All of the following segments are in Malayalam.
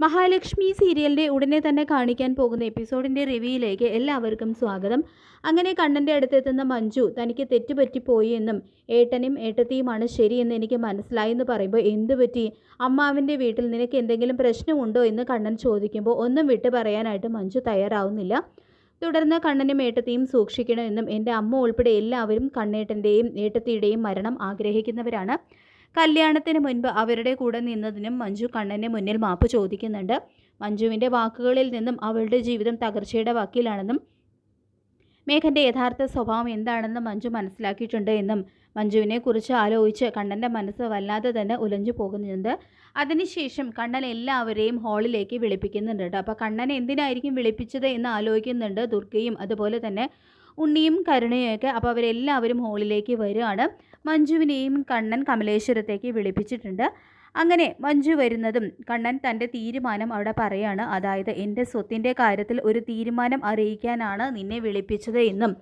മഹാലക്ഷ്മി സീരിയലിന്റെ ഉടനെ തന്നെ കാണിക്കാൻ പോകുന്ന എപ്പിസോഡിന്റെ റിവ്യൂയിലേക്ക് എല്ലാവർക്കും സ്വാഗതം. അങ്ങനെ കണ്ണന്റെ അടുത്തെത്തുന്ന മഞ്ജു തനിക്ക് തെറ്റുപറ്റിപ്പോയി എന്നും ഏട്ടനും ഏട്ടത്തിയുമാണ് ശരിയെന്ന് എനിക്ക് മനസ്സിലായി എന്ന് പറയുമ്പോൾ എന്തു പറ്റി? അമ്മാവിന്റെ വീട്ടിൽ നിനക്ക് എന്തെങ്കിലും പ്രശ്നമുണ്ടോ എന്ന് കണ്ണൻ ചോദിക്കുമ്പോൾ ഒന്നും വിട്ടു പറയാനായിട്ട് മഞ്ജു തയ്യാറാവുന്നില്ല. തുടർന്ന് കണ്ണനും ഏട്ടത്തിയും സൂക്ഷിക്കണമെന്നും എന്റെ അമ്മ ഉൾപ്പെടെ എല്ലാവരും കണ്ണേട്ടന്റെയും ഏട്ടത്തിയുടെയും മരണം ആഗ്രഹിക്കുന്നവരാണ്. കല്യാണത്തിന് മുൻപ് അവരുടെ കൂടെ നിന്നതിനും മഞ്ജു കണ്ണന്റെ മുന്നിൽ മാപ്പ് ചോദിക്കുന്നുണ്ട്. മഞ്ജുവിന്റെ വാക്കുകളിൽ നിന്നും അവളുടെ ജീവിതം തകർച്ചയുടെ വക്കീലാണെന്നും മേഘന്റെ യഥാർത്ഥ സ്വഭാവം എന്താണെന്ന് മഞ്ജു മനസ്സിലാക്കിയിട്ടുണ്ട് എന്നും മഞ്ജുവിനെക്കുറിച്ച് ആലോചിച്ച് കണ്ണന്റെ മനസ്സ് വല്ലാതെ തന്നെ ഉലഞ്ഞു പോകുന്നുണ്ട്. അതിനുശേഷം കണ്ണൻ എല്ലാവരെയും ഹാളിലേക്ക് വിളിപ്പിക്കുന്നുണ്ട് അപ്പോൾ കണ്ണൻ എന്തിനായിരിക്കും വിളിപ്പിച്ചത് എന്ന് ആലോചിക്കുന്നുണ്ട് ദുർഗയും. അതുപോലെ തന്നെ ഉണ്ണിയും കരുണയൊക്കെ അപ്പോൾ അവരെല്ലാവരും ഹോളിലേക്ക് വരികയാണ്. മഞ്ജുവിനെയും കണ്ണൻ കമലേശ്വരത്തേക്ക് വിളിപ്പിച്ചിട്ടുണ്ട്. അങ്ങനെ മഞ്ജു വരുന്നതും കണ്ണൻ തന്റെ തീരുമാനം അവിടെ പറയാണ്. അതായത് എന്റെ സ്വത്തിന്റെ കാര്യത്തിൽ ഒരു തീരുമാനം അറിയിക്കാനാണ് നിന്നെ വിളിപ്പിച്ചത് എന്നും.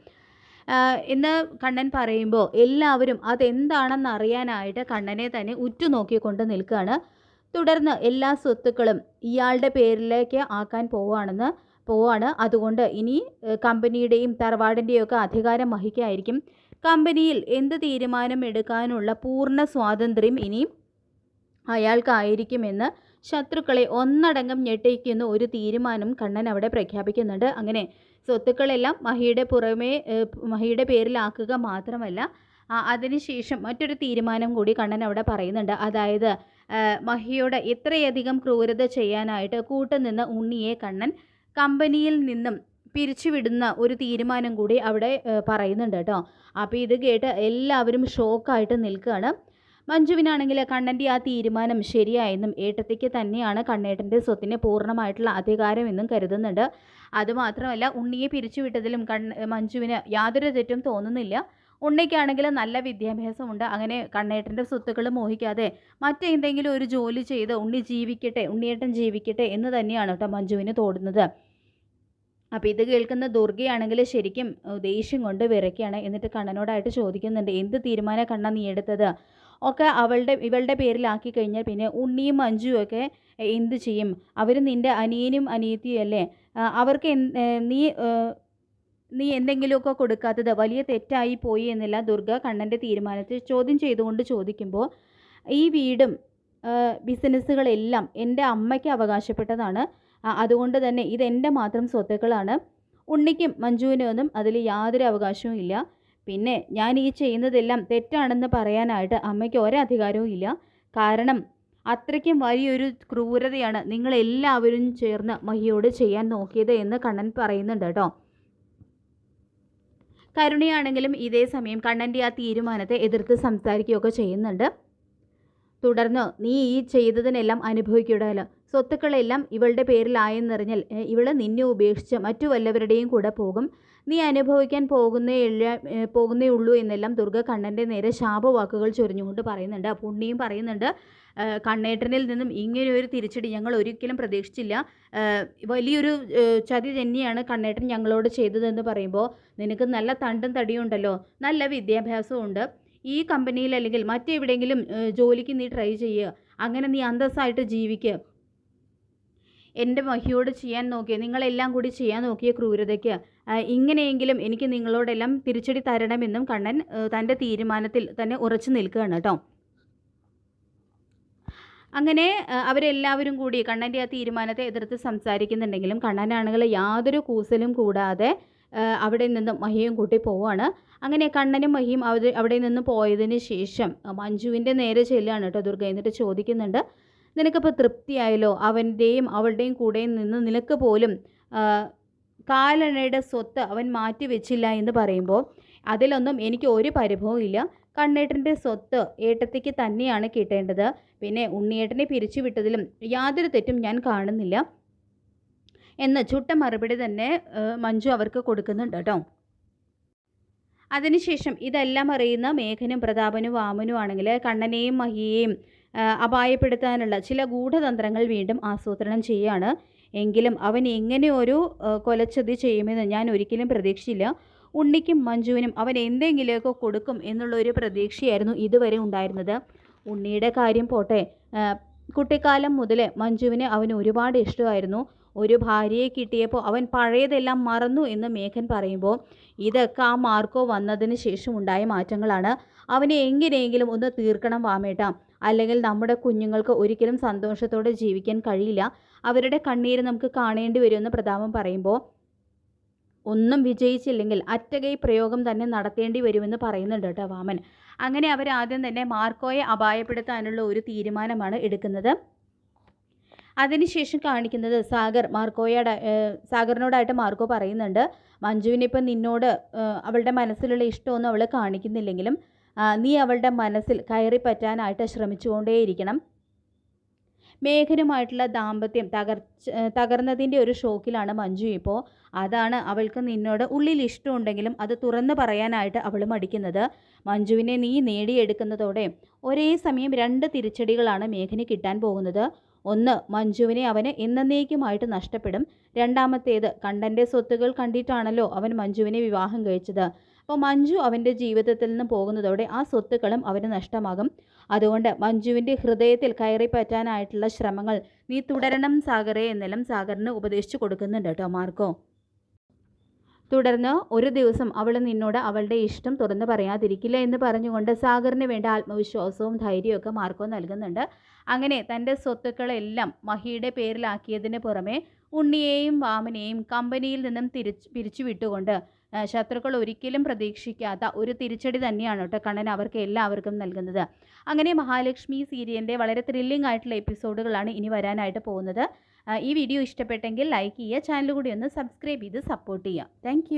എന്ന് കണ്ണൻ പറയുമ്പോൾ എല്ലാവരും അതെന്താണെന്ന് അറിയാനായിട്ട് കണ്ണനെ തന്നെ ഉറ്റുനോക്കിക്കൊണ്ട് നിൽക്കുകയാണ്. തുടർന്ന് എല്ലാ സ്വത്തുക്കളും ഇയാളുടെ പേരിലേക്ക് ആക്കാൻ പോവുകയാണെന്ന് പോവാണ്. അതുകൊണ്ട് ഇനി കമ്പനിയുടെയും തറവാടിന്റെയും ഒക്കെ അധികാരം വഹിക്കായിരിക്കും. കമ്പനിയിൽ എന്ത് തീരുമാനം എടുക്കാനുള്ള പൂർണ സ്വാതന്ത്ര്യം ഇനി അയാൾക്കായിരിക്കുമെന്ന് ശത്രുക്കളെ ഒന്നടങ്കം ഞെട്ടിക്കുന്ന ഒരു തീരുമാനം കണ്ണൻ അവിടെ പ്രഖ്യാപിക്കുന്നുണ്ട്. അങ്ങനെ സ്വത്തുക്കളെല്ലാം മഹിയുടെ പുറമേ മഹിയുടെ പേരിലാക്കുക മാത്രമല്ല അതിനുശേഷം മറ്റൊരു തീരുമാനം കൂടി കണ്ണൻ അവിടെ പറയുന്നുണ്ട്. അതായത് മഹിയോട് ഇത്രയധികം ക്രൂരത ചെയ്യാനായിട്ട് കൂട്ടുനിന്ന ഉണ്ണിയെ കണ്ണൻ കമ്പനിയിൽ നിന്നും പിരിച്ചുവിടുന്ന ഒരു തീരുമാനം കൂടി അവിടെ പറയുന്നുണ്ട് കേട്ടോ. അപ്പോൾ ഇത് കേട്ട് എല്ലാവരും ഷോക്കായിട്ട് നിൽക്കുകയാണ്. മഞ്ജുവിനാണെങ്കിൽ കണ്ണന്റെ ആ തീരുമാനം ശരിയായെന്നും ഏട്ടത്തിക്ക് തന്നെയാണ് കണ്ണേട്ടന്റെ സ്വത്തിന് പൂർണമായിട്ടുള്ള അധികാരമെന്നും കരുതുന്നുണ്ട്. അതുമാത്രമല്ല ഉണ്ണിയെ പിരിച്ചുവിട്ടതിലും കണ്ണ് മഞ്ജുവിന് യാതൊരു തെറ്റും തോന്നുന്നില്ല. ഉണ്ണിക്കാണെങ്കിൽ നല്ല വിദ്യാഭ്യാസമുണ്ട്. അങ്ങനെ കണ്ണേട്ടന്റെ സ്വത്തുക്കൾ മോഹിക്കാതെ മറ്റെന്തെങ്കിലും ഒരു ജോലി ചെയ്ത് ഉണ്ണി ജീവിക്കട്ടെ ഉണ്ണിയേട്ടൻ ജീവിക്കട്ടെ എന്ന് തന്നെയാണ് കേട്ടോ മഞ്ജുവിന് തോടുന്നത് അപ്പോൾ ഇത് കേൾക്കുന്ന ദുർഗയാണെങ്കിൽ ശരിക്കും ദേഷ്യം കൊണ്ട് വിറയ്ക്കുകയാണ്. എന്നിട്ട് കണ്ണനോടായിട്ട് ചോദിക്കുന്നുണ്ട് എന്ത് തീരുമാനം കണ്ണ നീ എടുത്തത്? ഒക്കെ അവളുടെ ഇവളുടെ പേരിലാക്കി കഴിഞ്ഞാൽ പിന്നെ ഉണ്ണിയും മഞ്ജുവും ഒക്കെ എന്ത് ചെയ്യും? അവർ നിന്റെ അനിയനും അനിയത്തിയും അല്ലേ? അവർക്ക് നീ നീ എന്തെങ്കിലുമൊക്കെ കൊടുക്കാത്തത് വലിയ തെറ്റായി പോയി എന്നില്ല ദുർഗ കണ്ണന്റെ തീരുമാനത്തിൽ ചോദ്യം ചെയ്തുകൊണ്ട് ചോദിക്കുമ്പോൾ ഈ വീടും ബിസിനസ്സുകളെല്ലാം എന്റെ അമ്മയ്ക്ക് അവകാശപ്പെട്ടതാണ്. അതുകൊണ്ട് തന്നെ ഇതെന്റെ മാത്രം സ്വത്തുക്കളാണ്. ഉണ്ണിക്കും മഞ്ജുവിനും ഒന്നും അതിൽ യാതൊരു അവകാശവും ഇല്ല. പിന്നെ ഞാൻ ഈ ചെയ്യുന്നതെല്ലാം തെറ്റാണെന്ന് പറയാനായിട്ട് അമ്മയ്ക്ക് ഒരധികാരവും ഇല്ല. കാരണം അത്രയ്ക്കും വലിയൊരു ക്രൂരതയാണ് നിങ്ങളെല്ലാവരും ചേർന്ന് മഹിയോട് ചെയ്യാൻ നോക്കിയത് എന്ന് കണ്ണൻ പറയുന്നുണ്ട് കേട്ടോ. കരുണയാണെങ്കിലും ഇതേ സമയം കണ്ണന്റെ ആ തീരുമാനത്തെ എതിർത്ത് സംസാരിക്കുകയൊക്കെ ചെയ്യുന്നുണ്ട്. തുടർന്ന് നീ ഈ ചെയ്തതിനെല്ലാം അനുഭവിക്കുകയല്ലോ സ്വത്തുക്കളെല്ലാം ഇവളുടെ പേരിലായെന്നറിഞ്ഞാൽ ഇവൾ നിന്നെ ഉപേക്ഷിച്ച് മറ്റു വല്ലവരുടെയും കൂടെ പോകും. നീ അനുഭവിക്കാൻ പോകുന്നേ പോകുന്നേ ഉള്ളൂ എന്നെല്ലാം ദുർഗ കണ്ണന്റെ നേരെ ശാപവാക്കുകൾ ചൊരിഞ്ഞുകൊണ്ട് പറയുന്നുണ്ട്. പുണ്ണിയും പറയുന്നുണ്ട്. കണ്ണേട്ടനിൽ നിന്നും ഇങ്ങനെയൊരു തിരിച്ചടി ഞങ്ങൾ ഒരിക്കലും പ്രതീക്ഷിച്ചില്ല. വലിയൊരു ചതി തന്നെയാണ് കണ്ണേട്ടൻ ഞങ്ങളോട് ചെയ്തതെന്ന് പറയുമ്പോൾ നിനക്ക് നല്ല തണ്ടും തടിയും ഉണ്ടല്ലോ. നല്ല വിദ്യാഭ്യാസവും ഉണ്ട്. ഈ കമ്പനിയിൽ അല്ലെങ്കിൽ മറ്റെവിടെയെങ്കിലും ജോലിക്ക് നീ ട്രൈ ചെയ്യുക അങ്ങനെ നീ അന്തസ്സായിട്ട് ജീവിക്കുക എന്റെ മഹിയോട് ചെയ്യാൻ നോക്കിയ നിങ്ങളെല്ലാം കൂടി ചെയ്യാൻ നോക്കിയ ക്രൂരതയ്ക്ക്. ഇങ്ങനെയെങ്കിലും എനിക്ക് നിങ്ങളോടെല്ലാം തിരിച്ചടി തരണമെന്നും കണ്ണൻ തന്റെ തീരുമാനത്തിൽ തന്നെ ഉറച്ചു നിൽക്കുകയാണ് കേട്ടോ. അങ്ങനെ അവരെല്ലാവരും കൂടി കണ്ണന്റെ ആ തീരുമാനത്തെ എതിർത്ത് സംസാരിക്കുന്നുണ്ടെങ്കിലും കണ്ണനാണെങ്കിൽ യാതൊരു കൂസലും കൂടാതെ അവിടെ നിന്നും മഹിയും കൂട്ടി പോവാണ്. അങ്ങനെ കണ്ണനും മഹിയും അവർ അവിടെ നിന്ന് പോയതിന് ശേഷം മഞ്ജുവിന്റെ നേരെ ചെല്ലുകയാണ് കേട്ടോ ദുർഗ. എന്നിട്ട് ചോദിക്കുന്നുണ്ട് നിനക്കിപ്പോൾ തൃപ്തിയായല്ലോ? അവന്റെയും അവളുടെയും കൂടെ നിന്ന് നിനക്ക് പോലും കാലണയുടെ സ്വത്ത് അവൻ മാറ്റി വെച്ചില്ല എന്ന് പറയുമ്പോൾ അതിലൊന്നും എനിക്ക് ഒരു പരിഭവവും ഇല്ല. കണ്ണേട്ടന്റെ സ്വത്ത് ഏട്ടത്തേക്ക് തന്നെയാണ് കിട്ടേണ്ടത്. പിന്നെ ഉണ്ണിയേട്ടനെ പിരിച്ചുവിട്ടതിലും യാതൊരു തെറ്റും ഞാൻ കാണുന്നില്ല. എന്ന ചുട്ട മറുപടി തന്നെ മഞ്ജു അവർക്ക് കൊടുക്കുന്നുണ്ട് കേട്ടോ. അതിനുശേഷം ഇതെല്ലാം അറിയുന്ന മേഘനും പ്രതാപനും വാമനും ആണെങ്കിൽ കണ്ണനെയും മഹിയെയും അപായപ്പെടുത്താനുള്ള ചില ഗൂഢതന്ത്രങ്ങൾ വീണ്ടും ആസൂത്രണം ചെയ്യുകയാണ് എങ്കിലും അവൻ എങ്ങനെ ഒരു കൊലച്ചതി ചെയ്യുമെന്ന് ഞാൻ ഒരിക്കലും പ്രതീക്ഷിച്ചില്ല. ഉണ്ണിക്കും മഞ്ജുവിനും അവൻ എന്തെങ്കിലുമൊക്കെ കൊടുക്കും എന്നുള്ള ഒരു പ്രതീക്ഷയായിരുന്നു ഇതുവരെ ഉണ്ടായിരുന്നത്. ഉണ്ണിയുടെ കാര്യം പോട്ടെ. കുട്ടിക്കാലം മുതൽ മഞ്ജുവിന് അവന് ഒരുപാട് ഇഷ്ടമായിരുന്നു. ഒരു ഭാര്യയെ കിട്ടിയപ്പോൾ അവൻ പഴയതെല്ലാം മറന്നു എന്ന് മേഘൻ പറയുമ്പോൾ ഇതൊക്കെ ആ മാർക്കോ വന്നതിന് ശേഷം ഉണ്ടായ മാറ്റങ്ങളാണ്. അവനെ എങ്ങനെയെങ്കിലും ഒന്ന് തീർക്കണം വാമേട്ട. അല്ലെങ്കിൽ നമ്മുടെ കുഞ്ഞുങ്ങൾക്ക് ഒരിക്കലും സന്തോഷത്തോടെ ജീവിക്കാൻ കഴിയില്ല. അവരുടെ കണ്ണീര് നമുക്ക് കാണേണ്ടി വരുമെന്ന് പ്രതാപം പറയുമ്പോൾ ഒന്നും വിജയിച്ചില്ലെങ്കിൽ അറ്റകൈ പ്രയോഗം തന്നെ നടത്തേണ്ടി വരുമെന്ന് പറയുന്നുണ്ട് കേട്ടോ വാമൻ. അങ്ങനെ അവരാദ്യം തന്നെ മാർക്കോയെ അപായപ്പെടുത്താനുള്ള ഒരു തീരുമാനമാണ് എടുക്കുന്നത്. അതിനുശേഷം കാണിക്കുന്നത് സാഗർ മാർക്കോയുടെ സാഗറിനോടായിട്ട് മാർക്കോ പറയുന്നുണ്ട് മഞ്ജുവിനിപ്പം നിന്നോട് അവളുടെ മനസ്സിലുള്ള ഇഷ്ടമൊന്നും അവൾ കാണിക്കുന്നില്ലെങ്കിലും നീ അവളുടെ മനസ്സിൽ കയറി പറ്റാനായിട്ട് ശ്രമിച്ചുകൊണ്ടേയിരിക്കണം. മേഘനുമായിട്ടുള്ള ദാമ്പത്യം തകർച്ച തകർന്നതിന്റെ ഒരു ഷോക്കിലാണ് മഞ്ജു ഇപ്പോൾ. അതാണ് അവൾക്ക് നിന്നോട് ഉള്ളിൽ ഇഷ്ടമുണ്ടെങ്കിലും അത് തുറന്നു പറയാനായിട്ട് അവൾ മടിക്കുന്നത്. മഞ്ജുവിനെ നീ നേടിയെടുക്കുന്നതോടെ ഒരേ സമയം രണ്ട് തിരിച്ചടികളാണ് മേഘന് കിട്ടാൻ പോകുന്നത്. ഒന്ന് മഞ്ജുവിനെ അവന് എന്നേക്കുമായിട്ട് നഷ്ടപ്പെടും. രണ്ടാമത്തേത് കണ്ടന്റെ സ്വത്തുകൾ കണ്ടിട്ടാണല്ലോ അവൻ മഞ്ജുവിനെ വിവാഹം കഴിച്ചത്. അപ്പോൾ മഞ്ജു അവന്റെ ജീവിതത്തിൽ നിന്ന് പോകുന്നതോടെ ആ സ്വത്തുക്കളും അവന് നഷ്ടമാകും. അതുകൊണ്ട് മഞ്ജുവിന്റെ ഹൃദയത്തിൽ കയറി പറ്റാനായിട്ടുള്ള ശ്രമങ്ങൾ നീ തുടരണം സാഗറെ എന്നെല്ലാം സാഗറിന് ഉപദേശിച്ചു കൊടുക്കുന്നുണ്ട് കേട്ടോ മാർക്കോ. തുടർന്ന് ഒരു ദിവസം അവൾ നിന്നോട് അവളുടെ ഇഷ്ടം തുറന്ന് പറയാതിരിക്കില്ല എന്ന് പറഞ്ഞുകൊണ്ട് സാഗറിന് വേണ്ട ആത്മവിശ്വാസവും ധൈര്യമൊക്കെ മാർക്കോ നൽകുന്നുണ്ട്. അങ്ങനെ തന്റെ സ്വത്തുക്കളെല്ലാം മഹിയുടെ പേരിലാക്കിയതിന് പുറമെ ഉണ്ണിയെയും വാമനെയും കമ്പനിയിൽ നിന്നും തിരിച്ച് പിരിച്ചു വിട്ടുകൊണ്ട് ശത്രുക്കൾ ഒരിക്കലും പ്രതീക്ഷിക്കാത്ത ഒരു തിരിച്ചടി തന്നെയാണ് കേട്ടോ കണ്ണൻ അവർക്ക് എല്ലാവർക്കും നൽകുന്നത്. അങ്ങനെ മഹാലക്ഷ്മി സീരിയലിന്റെ വളരെ ത്രില്ലിംഗ് ആയിട്ടുള്ള എപ്പിസോഡുകളാണ് ഇനി വരാനായിട്ട് പോകുന്നത്. ഈ വീഡിയോ ഇഷ്ടപ്പെട്ടെങ്കിൽ ലൈക്ക് ചെയ്യുക ചാനൽ കൂടി ഒന്ന് സബ്സ്ക്രൈബ് ചെയ്ത് സപ്പോർട്ട് ചെയ്യുക. താങ്ക്